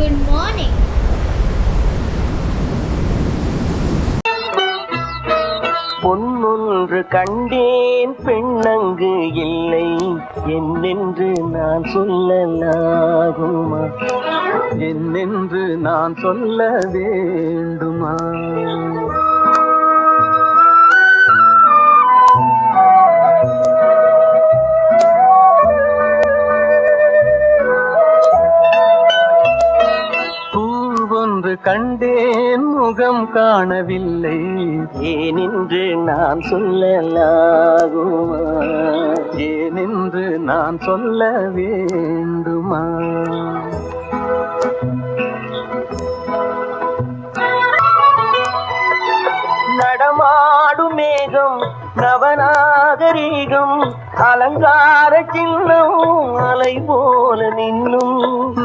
Good morning. பொன்னொன்று கண்டேன் பெண்ணங்கு இல்லை. என்னென்று நான் சொல்லலாகுமா? என்னென்று நான் சொல்ல வேண்டுமா? பூவொன்று கண்டேன் முகம் காணவில்லை. ஏனென்று நான் சொல்லலாகுமா? ஏனென்று நான் சொல்ல வேண்டுமா? நடமாடும் மேகம் நவநாகரீகம் அலங்கார சின்னம் அலை போல நின்னும்.